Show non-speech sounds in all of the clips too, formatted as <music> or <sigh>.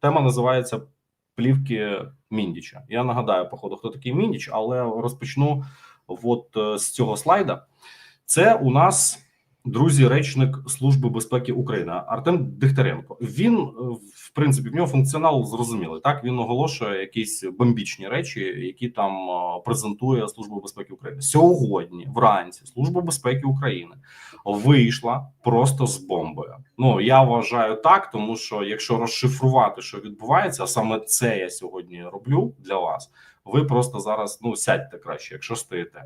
Тема називається плівки Міндіча. Я нагадаю, походу, хто такий Міндіч, але розпочну от е, з цього слайда. Це у нас друзі, речник Служби безпеки України Артем Дихтяренко. Він е, в принципі в нього функціонал зрозумілий. Так він оголошує якісь бомбічні речі, які там е, презентує Служба безпеки України сьогодні. Вранці Служба безпеки України вийшла просто з бомбою. Ну я вважаю так, тому що якщо розшифрувати, що відбувається, саме це я сьогодні роблю для вас. Ви просто зараз ну сядьте краще, якщо стоїте.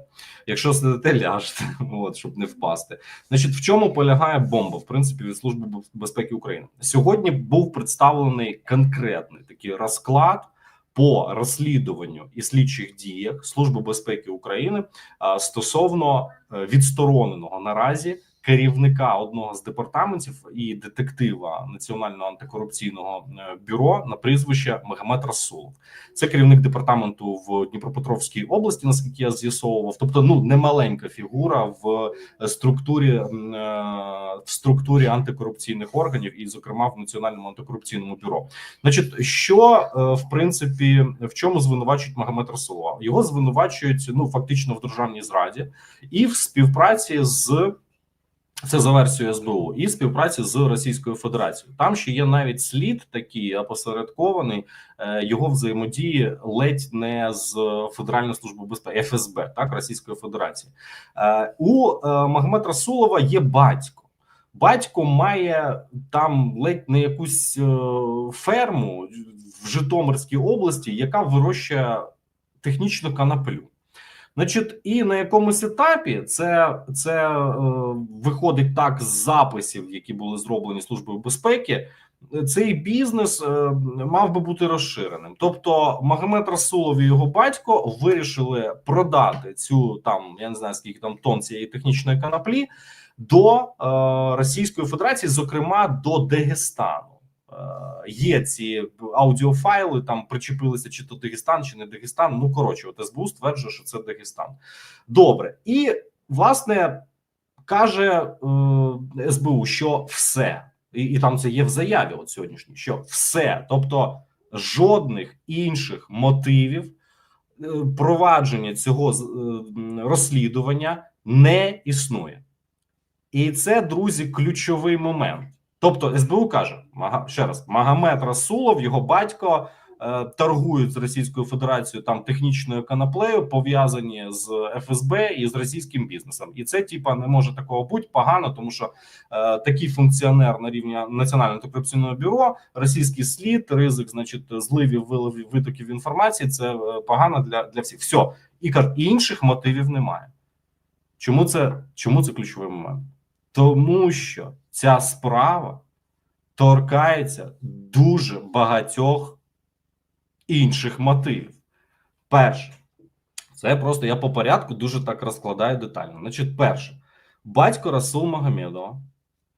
Якщо сидите, ляжте, <laughs> от щоб не впасти. Значить, в чому полягає бомба? В принципі, від служби безпеки України сьогодні був представлений конкретний такий розклад по розслідуванню і слідчих діях Служби безпеки України стосовно е, відстороненого наразі керівника одного з департаментів і детектива Національного антикорупційного е, бюро на прізвище Мегамет Расулов. Це керівник департаменту в Дніпропетровській області, наскільки я з'ясовував. Тобто, ну немаленька фігура в структурі е, в структурі антикорупційних органів, і, зокрема, в Національному антикорупційному бюро. Значить, що е, в принципі в чому звинувачують Магомед Расулова? Його звинувачують ну фактично в державній зраді і в співпраці з. Це за версією СБУ і співпраці з Російською Федерацією. Там ще є навіть слід такий опосередкований е, його взаємодії ледь не з Федеральною службою безпеки ФСБ, так Російської Федерації. Е, у е, Магомед Расулова є батько. Батько має там ледь не якусь ферму в Житомирській області, яка вирощує технічну канаплю. Значить, і на якомусь етапі це це е, виходить так з записів, які були зроблені службою безпеки. Цей бізнес е, мав би бути розширеним. Тобто, Магомед Расулов і його батько вирішили продати цю там я не знаю скільки там тонн цієї технічної канаплі до е, Російської Федерації, зокрема до Дагестану. Е, є ці аудіофайли, там причепилися чи то Дагестан, чи не Дагестан. Ну коротше, от СБУ стверджує, що це Дагестан. Добре, і власне каже е, СБУ, що все, і, і там це є в заяві. От сьогоднішній, що все, тобто жодних інших мотивів е, провадження цього е, розслідування не існує, і це друзі ключовий момент. Тобто СБУ каже ще раз: Магомед Расулов, його батько е, торгують з Російською Федерацією там технічною канаплею, пов'язані з ФСБ і з російським бізнесом, і це типа не може такого бути погано, тому що е, такий функціонер на рівні національного антикорупційного бюро, російський слід, ризик, значить, зливів, виливів, витоків інформації. Це е, погано для для всіх. Все. і інших мотивів немає. Чому це чому це ключовий момент? Тому що ця справа торкається дуже багатьох інших мотивів. Перше, це просто я по порядку дуже так розкладаю детально. Значить, перше, батько Расул Магомедова,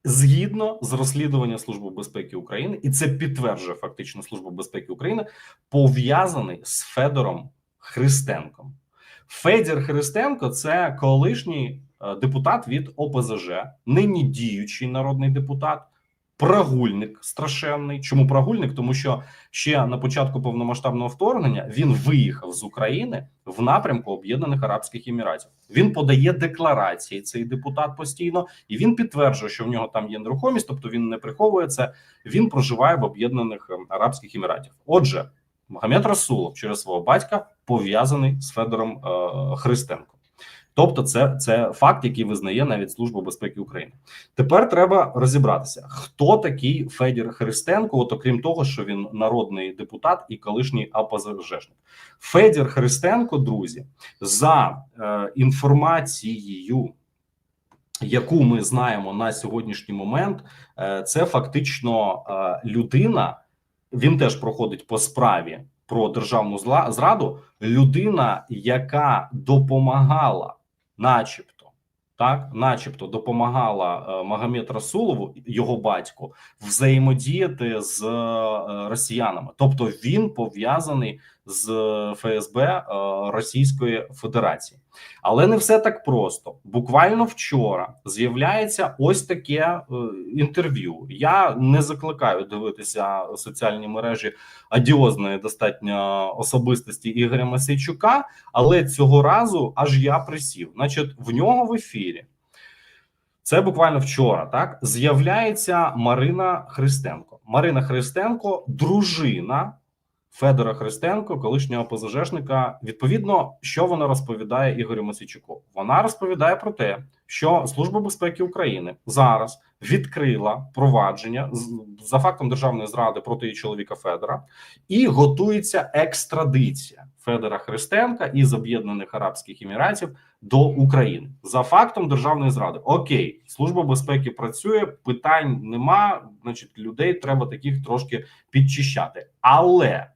згідно з розслідуванням Служби безпеки України, і це підтверджує фактично Служба безпеки України, пов'язаний з Федором Христенком. Федір Христенко це колишній депутат від ОПЗЖ, нині діючий народний депутат, прогульник страшенний. Чому прогульник? Тому що ще на початку повномасштабного вторгнення він виїхав з України в напрямку Об'єднаних Арабських Еміратів. Він подає декларації. Цей депутат постійно, і він підтверджує, що в нього там є нерухомість, тобто він не приховує це. Він проживає в Об'єднаних ем, Арабських Еміратів. Отже, Магомед Расулов через свого батька пов'язаний з Федором е Христенком. Тобто, це це факт, який визнає навіть Служба безпеки України. Тепер треба розібратися, хто такий Федір Христенко, от окрім того, що він народний депутат і колишній АПЗЖник. Федір Христенко, друзі, за е, інформацією. Яку ми знаємо на сьогоднішній момент, е, це фактично е, людина. Він теж проходить по справі про державну зраду. Людина, яка допомагала начебто, так, начебто, допомагала е, Магомед Расулову, його батьку, взаємодіяти з е, росіянами, тобто він пов'язаний з ФСБ е, Російської Федерації. Але не все так просто. Буквально вчора з'являється ось таке е, інтерв'ю. Я не закликаю дивитися соціальні мережі адіозної достатньо особистості Ігоря Масейчука, але цього разу аж я присів. Значить, в нього в ефірі. Це буквально вчора. Так з'являється Марина Христенко. Марина Христенко, дружина Федора Христенко, колишнього ПЗЖшника. Відповідно, що вона розповідає Ігорю Масійчуку? Вона розповідає про те, що Служба безпеки України зараз відкрила провадження за фактом державної зради проти її чоловіка Федора, і готується екстрадиція Федора Христенка із Об'єднаних Арабських Еміратів до України за фактом державної зради. Окей, служба безпеки працює, питань нема. Значить, людей треба таких трошки підчищати, але.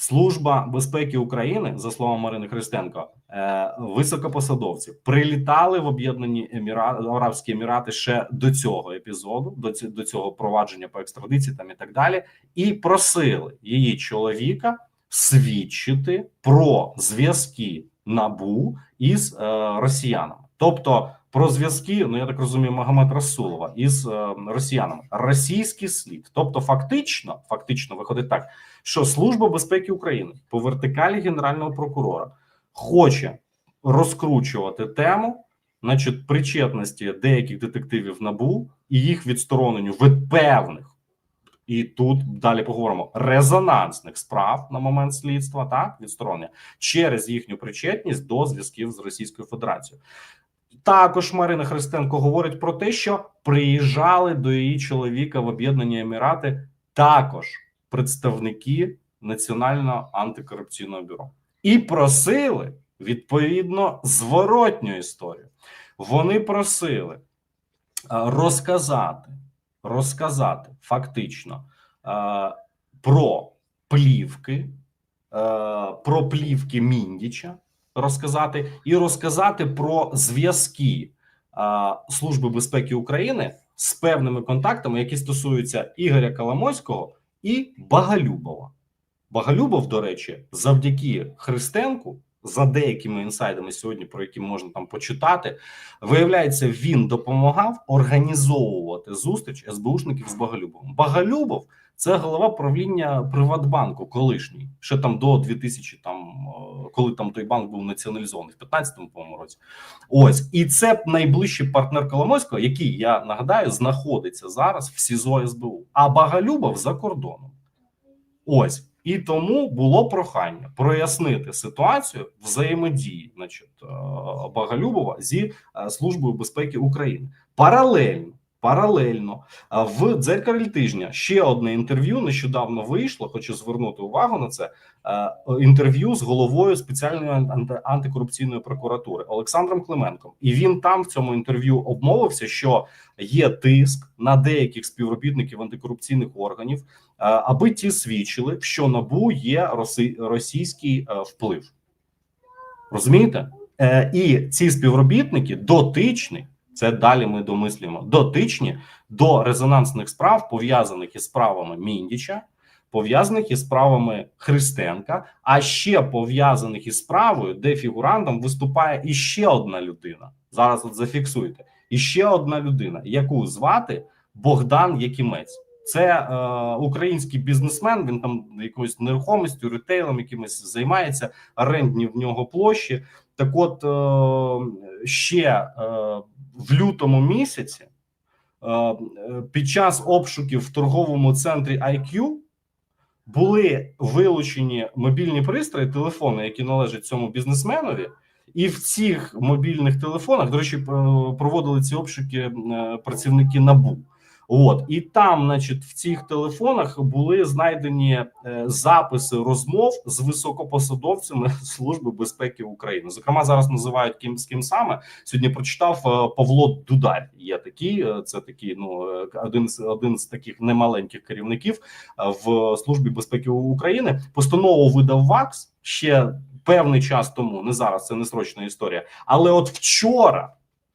Служба безпеки України, за словами Марини Христенко, е, високопосадовці прилітали в Об'єднані Емірати Арабські Емірати ще до цього епізоду, до цього, до цього провадження по екстрадиції там і так далі, і просили її чоловіка свідчити про зв'язки набу із е, росіянами, тобто про зв'язки, ну я так розумію, Магомед Расулова із е, росіянами, російський слід, тобто, фактично, фактично виходить так що Служба безпеки України по вертикалі генерального прокурора хоче розкручувати тему, значить, причетності деяких детективів набу і їх відстороненню від певних. І тут далі поговоримо резонансних справ на момент слідства, так відсторонення через їхню причетність до зв'язків з Російською Федерацією. Також Марина Христенко говорить про те, що приїжджали до її чоловіка в Об'єднані Емірати також представники Національного антикорупційного бюро і просили відповідно зворотню історію. Вони просили е, розказати, розказати фактично е, про плівки, е, про плівки Міндіча, розказати і розказати про зв'язки Служби безпеки України з певними контактами, які стосуються Ігоря Коломойського і Багалюбова. Багалюбов, до речі, завдяки Христенку, за деякими інсайдами сьогодні, про які можна там почитати, виявляється, він допомагав організовувати зустріч СБУшників з Багалюбовим. Багалюбов це голова правління Приватбанку, колишній ще там до 2000, там коли там той банк був націоналізований в 15-му по році. Ось і це найближчий партнер Коломойського, який я нагадаю знаходиться зараз в СІЗО СБУ, а Багалюбов за кордоном. Ось і тому було прохання прояснити ситуацію взаємодії, значить, е, Багалюбова зі е, службою безпеки України паралельно. Паралельно в дзеркалі тижня ще одне інтерв'ю нещодавно вийшло. Хочу звернути увагу на це інтерв'ю з головою спеціальної антикорупційної прокуратури Олександром Клименком. І він там в цьому інтерв'ю обмовився, що є тиск на деяких співробітників антикорупційних органів, аби ті свідчили, що набу є російський вплив. Розумієте? Е, і ці співробітники дотичні. Це далі ми домислюємо дотичні до резонансних справ, пов'язаних із справами Міндіча, пов'язаних із справами Христенка, а ще пов'язаних із справою, де фігурантом виступає іще одна людина. Зараз от зафіксуйте іще одна людина, яку звати Богдан Якимець. Це е, український бізнесмен. Він там якоюсь нерухомістю, ретейлом якимось займається орендні в нього площі. Так, от е, ще е, в лютому місяці е, під час обшуків в торговому центрі IQ були вилучені мобільні пристрої, телефони, які належать цьому бізнесменові, і в цих мобільних телефонах, до речі, проводили ці обшуки працівники набу. От і там, значить, в цих телефонах були знайдені е, записи розмов з високопосадовцями <laughs> Служби безпеки України. Зокрема, зараз називають ким з ким саме сьогодні. Прочитав е, Павло Дударь. Є такий, е, це такий, ну один з один з таких немаленьких керівників в службі безпеки України. Постанову видав ВАКС ще певний час тому. Не зараз це не срочна історія, але от вчора,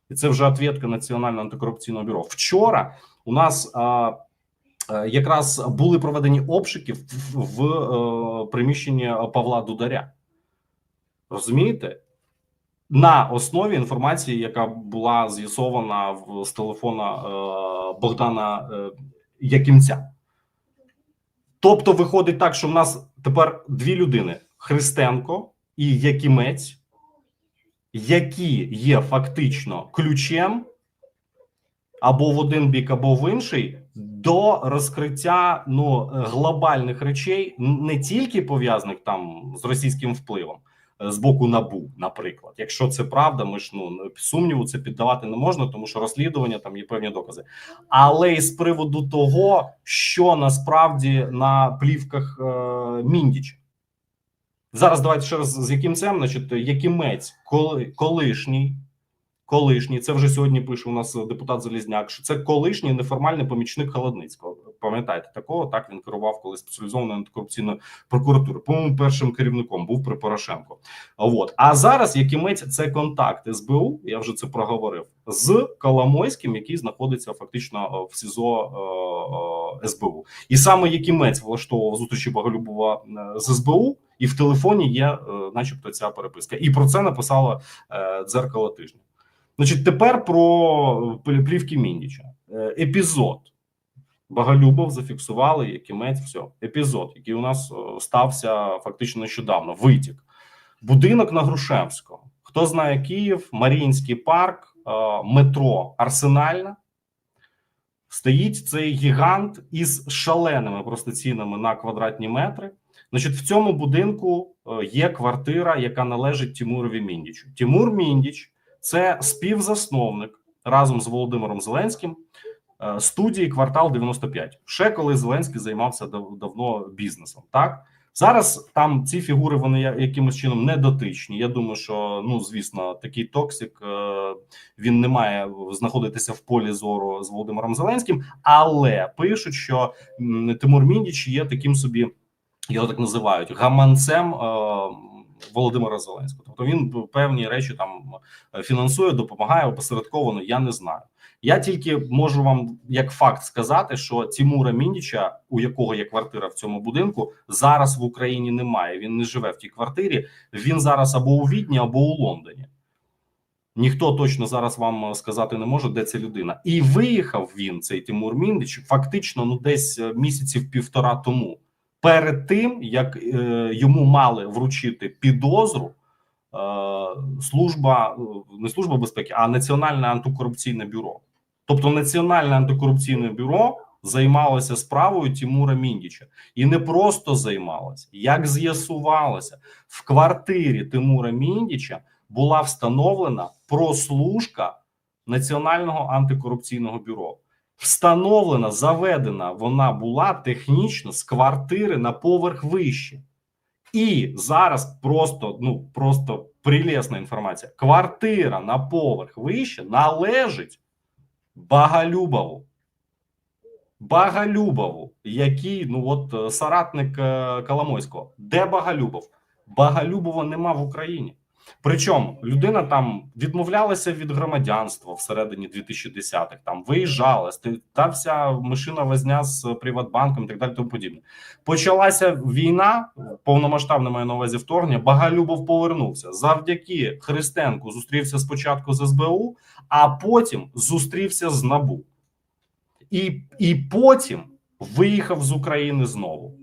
і це вже ответка Національного антикорупційного бюро. Вчора у нас е, якраз були проведені обшуки в, е, приміщенні Павла Дударя. Розумієте? На основі інформації, яка була з'ясована з телефона е, Богдана Якимця. Тобто, виходить так, що в нас тепер дві людини: Христенко і Якимець, які є фактично ключем або в один бік, або в інший до розкриття ну глобальних речей, не тільки пов'язаних там з російським впливом е, з боку набу, наприклад, якщо це правда, ми ж ну сумніву це піддавати не можна, тому що розслідування там є певні докази, але і з приводу того, що насправді на плівках е, Міндіча. Зараз давайте ще раз з яким цем, значить, Якимець, коли колишній, колишній, це вже сьогодні пише у нас депутат Залізняк, що це колишній неформальний помічник Холодницького. Пам'ятаєте такого? Так він керував коли спеціалізованою антикорупційною прокуратурою. По-моєму, першим керівником був при Порошенко. От а зараз Якимець це контакт СБУ. Я вже це проговорив з Коломойським, який знаходиться фактично в СІЗО е, е, СБУ, і саме Якимець влаштовував зустрічі Боголюбова е, з СБУ. І в телефоні є, е, начебто, ця переписка, і про це написало е, дзеркало тижня. Значить, тепер про плівки Міндіча. Е, епізод Боголюбов зафіксували Якимець. Все, епізод, який у нас е, стався фактично нещодавно. Витік, будинок на Грушевського. Хто знає Київ, Маріїнський парк, е, метро Арсенальна. Стоїть цей гігант із шаленими просто цінами на квадратні метри. Значить, в цьому будинку є квартира, яка належить Тимурові Міндічу. Тимур Міндіч це співзасновник разом з Володимиром Зеленським е, студії квартал 95. Ще коли Зеленський займався давно бізнесом. Так зараз там ці фігури вони якимось чином не дотичні. Я думаю, що ну звісно, такий токсик е, він не має знаходитися в полі зору з Володимиром Зеленським, але пишуть, що Тимур Міндіч є таким собі його так називають гаманцем е, Володимира Зеленського. Тобто він певні речі там фінансує, допомагає опосередковано. Я не знаю. Я тільки можу вам як факт сказати, що Тимура Міндіча, у якого є квартира в цьому будинку, зараз в Україні немає. Він не живе в тій квартирі. Він зараз або у Відні, або у Лондоні. Ніхто точно зараз вам сказати не може, де ця людина, і виїхав він цей Тимур Міндич фактично ну десь місяців півтора тому перед тим як е, йому мали вручити підозру е, служба не служба безпеки, а Національне антикорупційне бюро. Тобто, Національне антикорупційне бюро займалося справою Тимура Міндіча і не просто займалося, як з'ясувалося, в квартирі Тимура Міндіча була встановлена прослушка Національного антикорупційного бюро. Встановлена, заведена вона була технічно з квартири на поверх вище. І зараз просто ну просто прелесна інформація. Квартира на поверх вище належить Багалюбову. Багалюбову, який ну от соратник Коломойського. Де Багалюбов? Багалюбова нема в Україні. Причому людина там відмовлялася від громадянства всередині 2010-х, там виїжджала, та вся машина возня з Приватбанком і так далі. Тому подібне. Почалася війна, повномасштабне маю на увазі вторгнення. Багалюбов повернувся завдяки Христенку. Зустрівся спочатку з СБУ, а потім зустрівся з НАБУ, і, і потім виїхав з України знову.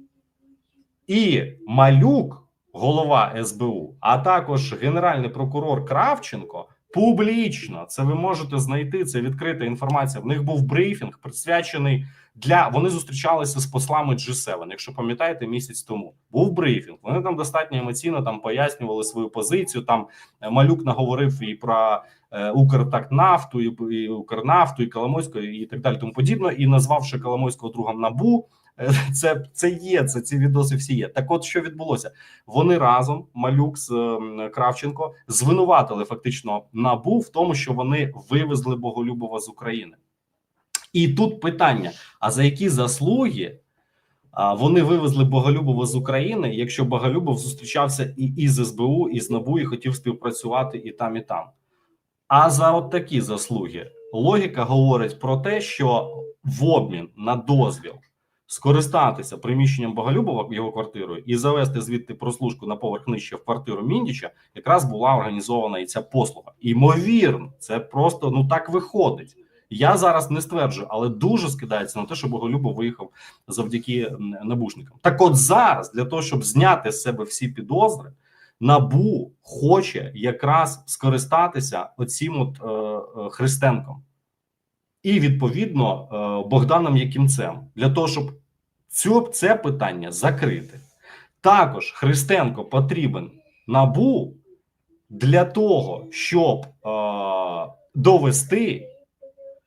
І малюк голова СБУ, а також генеральний прокурор Кравченко публічно це ви можете знайти. Це відкрита інформація. В них був брифінг присвячений для вони зустрічалися з послами G7, Якщо пам'ятаєте, місяць тому був брифінг. Вони там достатньо емоційно там пояснювали свою позицію. Там е, малюк наговорив і про е, Укртакнафту, і, і Укрнафту, і Коломойського, і так далі. Тому подібно, і назвавши Коломойського другом набу. <laughs> Це це є. Це ці відоси всі є. Так, от що відбулося? Вони разом, малюк з ем, Кравченко, звинуватили фактично набу в тому, що вони вивезли Боголюбова з України. І тут питання: а за які заслуги вони вивезли Боголюбова з України, якщо Боголюбов зустрічався і із СБУ, і з НАБУ, і хотів співпрацювати і там, і там. А за от такі заслуги логіка говорить про те, що в обмін на дозвіл скористатися приміщенням Боголюбова його квартирою і завести звідти прослушку на поверх нижче в квартиру Міндіча, якраз була організована і ця послуга. Імовірно, це просто ну так виходить. Я зараз не стверджую, але дуже скидається на те, що Боголюбов виїхав завдяки набушникам. Так, от зараз для того, щоб зняти з себе всі підозри, набу хоче якраз скористатися оцім от е, е, Христенком і відповідно е, Богданом Якимцем для того, щоб цю це питання закрити. Також Христенко потрібен набу для того, щоб е, довести,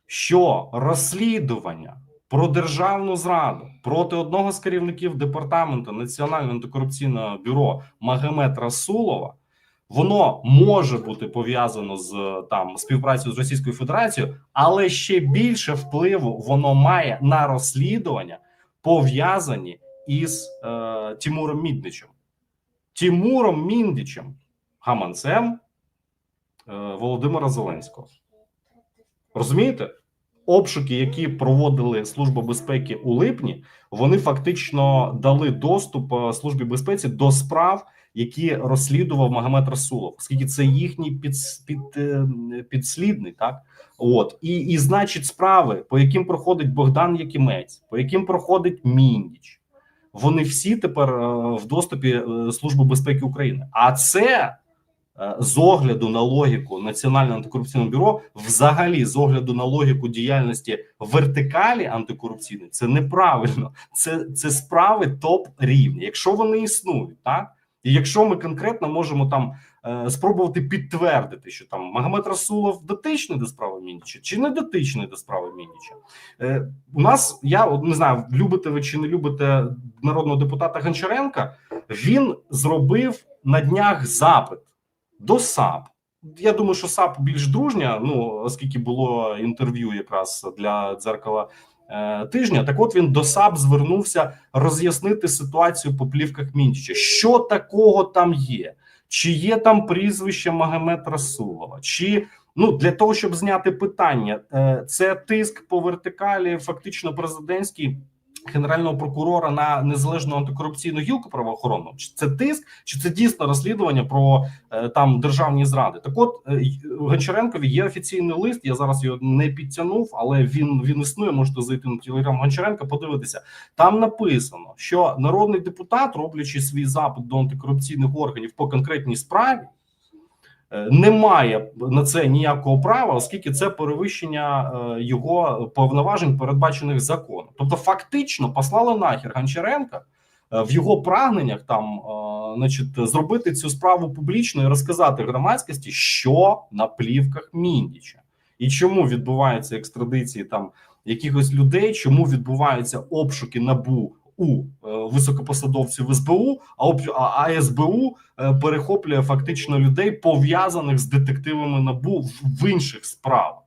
що розслідування про державну зраду проти одного з керівників департаменту Національного антикорупційного бюро Магомед Расулова воно може бути пов'язано з там співпрацею з Російською Федерацією, але ще більше впливу воно має на розслідування, пов'язані із е, Тимуром Мідничем, Тимуром Міндичем, гаманцем е, Володимира Зеленського. Розумієте? Обшуки, які проводили Служба безпеки у липні, вони фактично дали доступ е, службі безпеці до справ, які розслідував Магомед Расулов, оскільки це їхній під, під, е, підслідний, так от і, і значить, справи, по яким проходить Богдан Якимець, по яким проходить Міндіч, вони всі тепер е, в доступі е, Служби безпеки України. А це з огляду на логіку Національного антикорупційного бюро, взагалі, з огляду на логіку діяльності вертикалі антикорупційної, це неправильно. Це, це справи топ рівня, якщо вони існують, так. І якщо ми конкретно можемо там е, спробувати підтвердити, що там Магомед Расулов дотичний до справи Міндіча чи не дотичний до справи Міндіча, е, у нас я от не знаю, любите ви чи не любите народного депутата Гончаренка. Він зробив на днях запит до САП. Я думаю, що САП більш дружня. Ну оскільки було інтерв'ю якраз для дзеркала тижня. Так, от він до САП звернувся роз'яснити ситуацію по плівках Мінчича. Що такого там є? Чи є там прізвище Магомед Расулова? Чи ну для того, щоб зняти питання, е, це тиск по вертикалі, фактично президентський. Генерального прокурора на незалежну антикорупційну гілку правоохоронну чи це тиск, чи це дійсно розслідування про е, там державні зради? Так, от е, Гончаренкові є офіційний лист. Я зараз його не підтягнув, але він він існує. Можете зайти на телеграм Гончаренка, подивитися. Там написано, що народний депутат, роблячи свій запит до антикорупційних органів по конкретній справі, е, не має на це ніякого права, оскільки це перевищення е, його повноважень, передбачених законом. Тобто, фактично послали нахер Гончаренка е, в його прагненнях там, значить, зробити цю справу публічно і розказати громадськості, що на плівках Міндіча і чому відбуваються екстрадиції там якихось людей, чому відбуваються обшуки набу у е, високопосадовців СБУ, а СБУ е, перехоплює фактично людей, пов'язаних з детективами набу в, інших справах.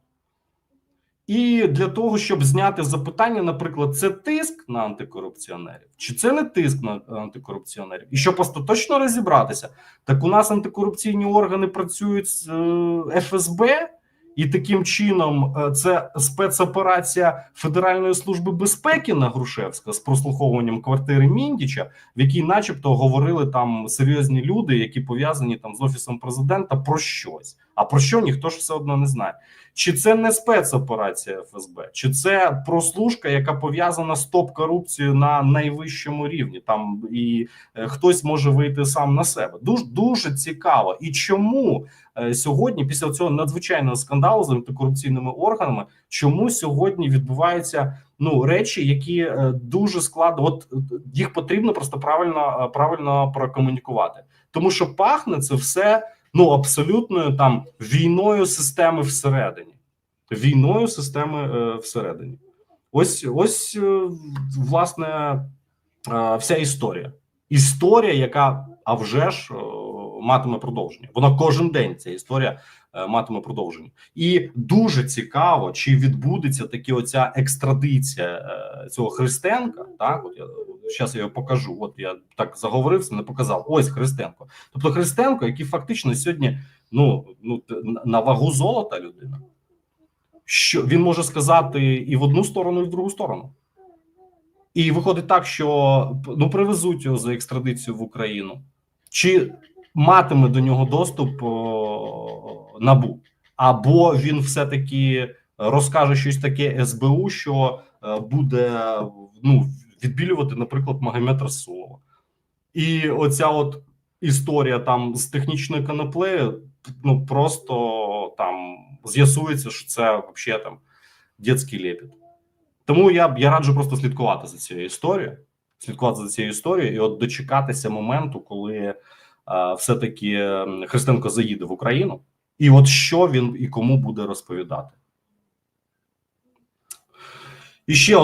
І для того, щоб зняти запитання, наприклад, це тиск на антикорупціонерів, чи це не тиск на антикорупціонерів? І щоб остаточно розібратися, так у нас антикорупційні органи працюють з е, ФСБ, і таким чином е, це спецоперація Федеральної служби безпеки на Грушевська з прослуховуванням квартири Міндіча, в якій, начебто, говорили там серйозні люди, які пов'язані там з офісом президента про щось. А про що ніхто ж все одно не знає. Чи це не спецоперація ФСБ, чи це прослушка, яка пов'язана з топ-корупцією на найвищому рівні? Там і е, хтось може вийти сам на себе. Дуже дуже цікаво. І чому е, сьогодні, після цього надзвичайного скандалу з антикорупційними органами, чому сьогодні відбуваються ну речі, які е, дуже складно, от їх потрібно просто правильно правильно прокомунікувати, тому що пахне це все ну абсолютною там війною системи всередині, війною системи е, всередині. Ось ось е, власне е, вся історія. Історія, яка а вже ж е, матиме продовження. Вона кожен день ця історія матиме продовження, і дуже цікаво, чи відбудеться таки оця екстрадиція е, цього Христенка. Так, от я зараз я його покажу. От я так заговорився, не показав. Ось Христенко. Тобто Христенко, який фактично сьогодні ну ну на вагу золота людина. Що він може сказати і в одну сторону, і в другу сторону. І виходить так, що ну привезуть його за екстрадицію в Україну, чи матиме до нього доступ о, набу, або він все-таки розкаже щось таке СБУ, що е, буде ну відбілювати, наприклад, Магомед Расулова. І оця от історія там з технічною коноплею, ну просто там з'ясується, що це взагалі там дитячий лепіт. Тому я я раджу просто слідкувати за цією історією, слідкувати за цією історією, і от дочекатися моменту, коли е, все-таки Христенко заїде в Україну, і от що він і кому буде розповідати. І ще